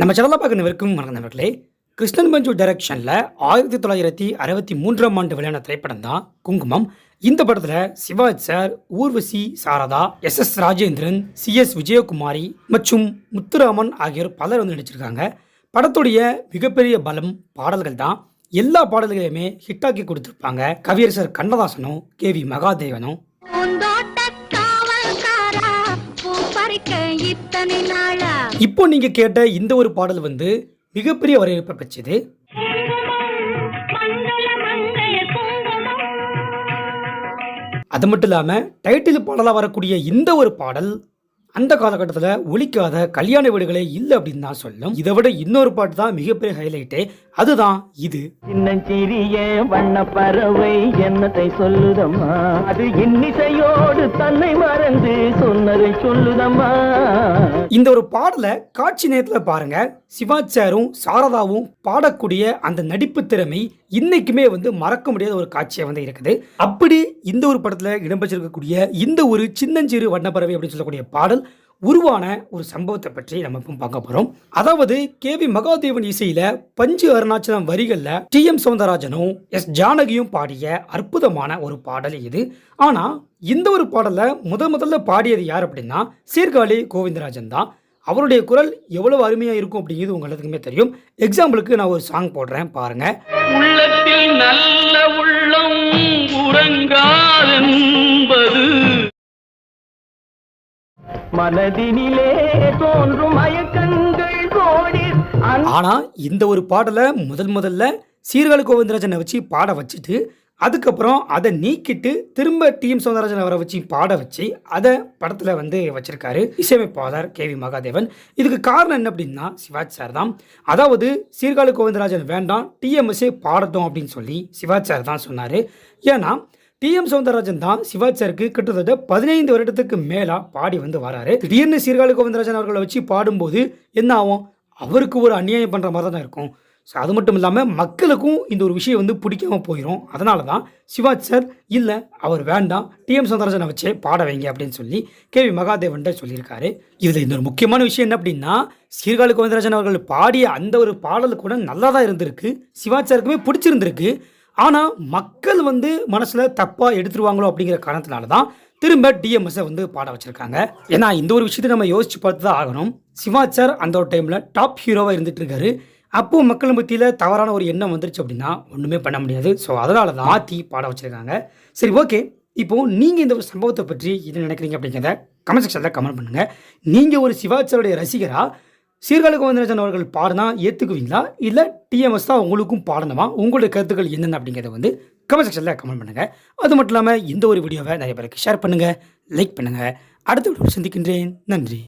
நம்ம சேனலில் பார்க்குறவருக்கும் வணக்கம் நண்பர்களே. கிருஷ்ணன் பஞ்சு டைரக்ஷனில் ஆயிரத்தி தொள்ளாயிரத்தி அறுபத்தி மூன்றாம் ஆண்டு வெளியான திரைப்படம் தான் குங்குமம். இந்த படத்தில் Sivaji sir Urvashi Sarada S S Rajendran C S Vijayakumari மற்றும் முத்துராமன் ஆகியோர் பலர் வந்து நடிச்சிருக்காங்க. படத்துடைய மிகப்பெரிய பலம் பாடல்கள் தான். எல்லா பாடல்களையுமே ஹிட்டாக்கி கொடுத்துருப்பாங்க. கவியரசர் கண்ணதாசனும் கே வி மகாதேவனும் இப்போ நீங்க கேட்ட இந்த ஒரு பாடல் வந்து மிகப்பெரிய வரவேற்பை பெற்றது. அது மட்டும் இல்லாமல் டைட்டில் பாடலாக வரக்கூடிய இந்த ஒரு பாடல் அந்த காலகட்டத்தில் ஒழிக்காத கல்யாண வீடுகளே இல்லை அப்படின்னு தான் சொல்லும் இதை விட இன்னொரு பாட்டு தான் மிகப்பெரிய ஹைலைட்டு அதுதான் இது. சின்னஞ்சிறிய வண்ண பறவை என்னத்தை சொல்லுதம்மா? அது இன்னிசையோடு தன்னை மறந்து சொன்னதை சொல்லுதம்மா? இந்த ஒரு பாடலை காட்சி நேரத்தில் பாருங்க. சிவாஜ் சாரும் சாரதாவும் பாடக்கூடிய அந்த நடிப்பு திறமை இன்னைக்குமே வந்து மறக்க முடியாத ஒரு காட்சியாக வந்து இருக்குது. அப்படி இந்த ஒரு படத்தில் இடம்பெற்றிருக்கக்கூடிய இந்த ஒரு சின்னஞ்சிறு வண்ணப்பறவை அப்படின்னு சொல்லக்கூடிய பாடல் உருவான ஒரு சம்பவத்தை பற்றி நம்ம இப்போ பார்க்க போகிறோம் அதாவது கே வி மகாதேவன் இசையில் பஞ்சு அருணாச்சலம் வரிகளில் டி எம் சௌந்தரராஜனும் எஸ் ஜானகியும் பாடிய அற்புதமான ஒரு பாடல் இது. ஆனால் இந்த ஒரு பாடலை முத முதல்ல பாடியது யார் அப்படின்னா சீர்காழி கோவிந்தராஜன் தான். அவருடைய குரல் எவ்வளவு அருமையாக இருக்கும் அப்படிங்கிறது உங்க தெரியும். எக்ஸாம்பிளுக்கு நான் ஒரு சாங் போடுறேன் பாருங்கள் உள்ளத்தில் நல்ல உள்ளம் உறங்கா மனதினிலே தோன்றும் மயக்கங்கள் கோடி ஆனா இந்த ஒரு பாடலை முதல் முதல்ல சீர்காழி கோவிந்தராஜனை வச்சு பாட வச்சுட்டு அதுக்கப்புறம் அதை நீக்கிட்டு திரும்ப டிஎம் சௌந்தரராஜன் அவரை வச்சு பாட வச்சு அதை படத்தில் வந்து வச்சுருக்காரு இசையமைப்பாளர் கே வி மகாதேவன். இதுக்கு காரணம் என்ன அப்படின்னா சிவாஜ் சார் தான். அதாவது சீர்காழி கோவிந்தராஜன் வேண்டாம் டிஎம்எஸ்ஏ பாடட்டும் அப்படின்னு சொல்லி சிவாஜ் சார் தான் சொன்னார். ஏன்னா டிஎம் சௌந்தரராஜன் தான் சிவாஜ் சாருக்கு கிட்டத்தட்ட பதினைந்து வருடத்துக்கு மேலா பாடி வந்து வராரு. திடீர்னு சீர்காழி கோவிந்தராஜன் அவர்களை வச்சு பாடும்போது என்ன ஆகும்? அவருக்கு ஒரு அநியாயம் பண்ணுற மாதிரி தான் இருக்கும். ஸோ அது மட்டும் இல்லாமல் மக்களுக்கும் இந்த ஒரு விஷயம் வந்து பிடிக்காம போயிடும் அதனால தான் சிவாஜ் சார் இல்லை அவர் வேண்டாம். டிஎம் சௌந்தரராஜனை வச்சே பாட வைங்க அப்படின்னு சொல்லி கே வி மகாதேவன்ட்ட சொல்லியிருக்காரு. இதில் இன்னொரு முக்கியமான விஷயம் என்ன அப்படின்னா சீர்காழி கோவிந்தராஜன் அவர்கள் பாடிய அந்த ஒரு பாடல் கூட நல்லா தான் இருந்திருக்கு. சிவாஜ் சாருக்குமே பிடிச்சிருந்திருக்கு. ஆனால் மக்கள் வந்து மனசில் தப்பாக எடுத்துருவாங்களோ அப்படிங்கிற காரணத்தினால தான் திரும்ப டிஎம்எஸ்ஸை வந்து பாட வச்சுருக்காங்க. ஏன்னா இந்த ஒரு விஷயத்தை நம்ம யோசிச்சு பார்த்து தான் ஆகணும் சிவாச்சார் அந்த ஒரு டைமில் டாப் ஹீரோவாக இருந்துட்டு இருக்காரு. அப்போது மக்கள் மத்தியில் தவறான ஒரு எண்ணம் வந்துருச்சு அப்படின்னா ஒன்றுமே பண்ண முடியாது. ஸோ அதனால தான் மாற்றி பாட வச்சுருக்காங்க. சரி ஓகே இப்போது நீங்கள் இந்த ஒரு சம்பவத்தை பற்றி என்ன நினைக்கிறீங்க அப்படிங்கிறத கமெண்ட் செக்ஷனில் கமெண்ட் பண்ணுங்கள் நீங்கள் ஒரு சிவாச்சாருடைய ரசிகராக சீர்களுக்கு சீர்காழி கோவிந்தராஜன் அவர்கள் பாடினா ஏற்றுக்குவீங்களா இல்லை டிஎம்எஸ் தான் உங்களுக்கும் பாடணுமா? உங்களுடைய கருத்துக்கள் என்னென்ன அப்படிங்கிறத வந்து கமெண்ட் செக்ஷனில் கமெண்ட் பண்ணுங்கள் அது மட்டும் இல்லாமல் இந்த ஒரு வீடியோவை நிறைய பேருக்கு ஷேர் பண்ணுங்கள் லைக் பண்ணுங்கள் அடுத்த வீடியோ சந்திக்கின்றேன். நன்றி.